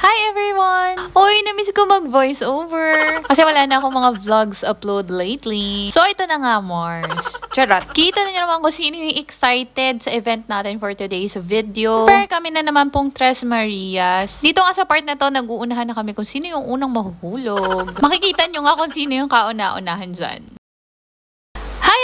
Hi everyone! Uy, namiss ko mag-voice over. Kasi wala na akong mga vlogs upload lately. So, ito na nga, Mars. Charot. Kita na niyo naman kung sino yung excited sa event natin for today's video. Prepare kami na naman pong Tres Marias. Dito nga sa part na to, nag-uunahan na kami kung sino yung unang mahuhulog. Makikita nyo nga kung sino yung kauna-unahan dyan.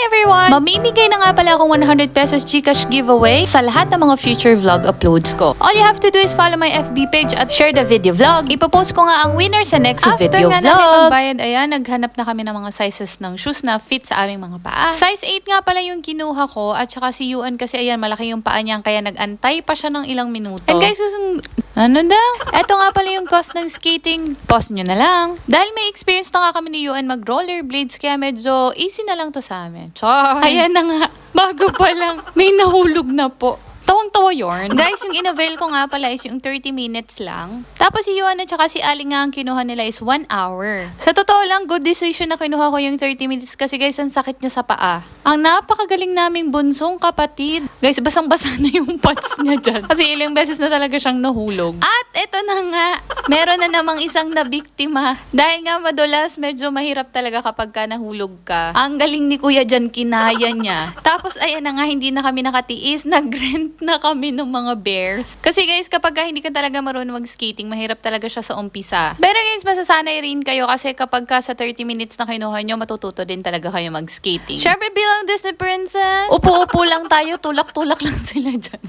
Everyone! Mamimigay na nga pala akong 100 pesos Gcash giveaway sa lahat ng mga future vlog uploads ko. All you have to do is follow my FB page at share the video vlog. Ipopost ko nga ang winner sa next After video nga vlog. namin magbayad, ayan, naghanap na kami ng mga sizes ng shoes na fit sa aming mga paa. Size 8 nga pala yung kinuha ko at saka si Yuan kasi ayan, malaki yung paa niya kaya nagantay pa siya ng ilang minuto. And guys, gusto ano daw? Eto nga pala yung cost ng skating. Pause nyo na lang. Dahil may experience na nga kami ni Yuan mag rollerblades kaya medyo easy na lang to sa amin. Char! Ayan na nga. Bago pa lang, may nahulog na po. Tawang-tawa yorn. Guys, yung in-avail ko nga pala is yung 30 minutes lang. Tapos si Yuan at saka si Ali nga ang kinuha nila is 1 hour. Sa totoo lang, good decision na kinuha ko yung 30 minutes kasi guys, ang sakit niya sa paa. Ang napakagaling naming bunsong kapatid. Guys, basang-basa na yung pants niya dyan. Kasi ilang beses na talaga siyang nahulog. At eto na nga, meron na namang isang nabiktima. Dahil nga madulas, medyo mahirap talaga kapag ka nahulog ka. Ang galing ni kuya dyan, kinaya niya. Tapos ayan na nga, hindi na kami nakatiis. Nag-rent na kami ng mga bears. Kasi guys, kapag ka hindi ka talaga marunong mag-skating, mahirap talaga siya sa umpisa. Pero guys, masasanay rin kayo kasi kapag ka sa 30 minutes na kinuha nyo, matututo din talaga kayo mag-skating. Siyempre bilang Disney Princess, upo-upo lang tayo, tulak-tulak lang sila dyan.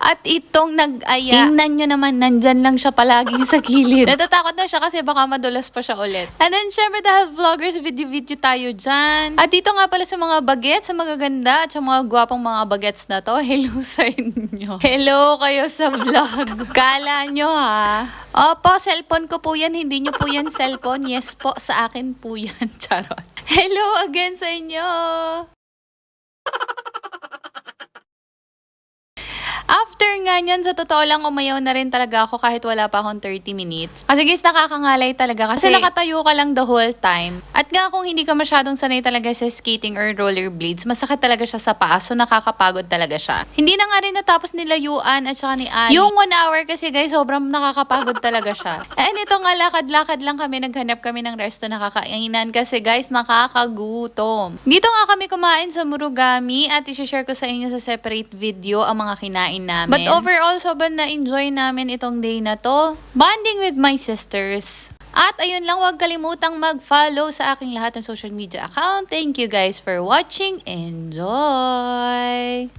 At itong nag-aya, tingnan nyo naman, nandyan lang siya palagi sa gilid. Natatakot na siya kasi baka madulas pa siya ulit. And then syempre dahil vloggers, video-video tayo dyan. At dito nga pala sa mga bagets, sa mga ganda, at sa mga gwapong mga bagets na to, hello sa inyo. Hello kayo sa vlog. Kala nyo ha. Opo, cellphone ko po yan. Hindi nyo po yan cellphone. Yes po, sa akin po yan. Charot. Hello again sa inyo. After nga niyan, sa totoo lang, umayaw na rin talaga ako kahit wala pa akong 30 minutes. Kasi guys, nakakangalay talaga. Kasi, nakatayo ka lang the whole time. At nga kung hindi ka masyadong sanay talaga sa skating or rollerblades, masakit talaga siya sa paa. So nakakapagod talaga siya. Hindi na nga rin natapos nila Yuan at saka ni Ali. Yung one hour kasi guys, sobrang nakakapagod talaga siya. And ito nga, lakad-lakad lang kami. Naghanap kami ng resto na kakainan kasi guys, nakakagutom. Dito nga kami kumain sa Murugami at isi-share ko sa inyo sa separate video ang mga kinain namin. But overall, sobrang na-enjoy namin itong day na to. Bonding with my sisters. At ayun lang, huwag kalimutang mag-follow sa aking lahat ng social media account. Thank you guys for watching. Enjoy!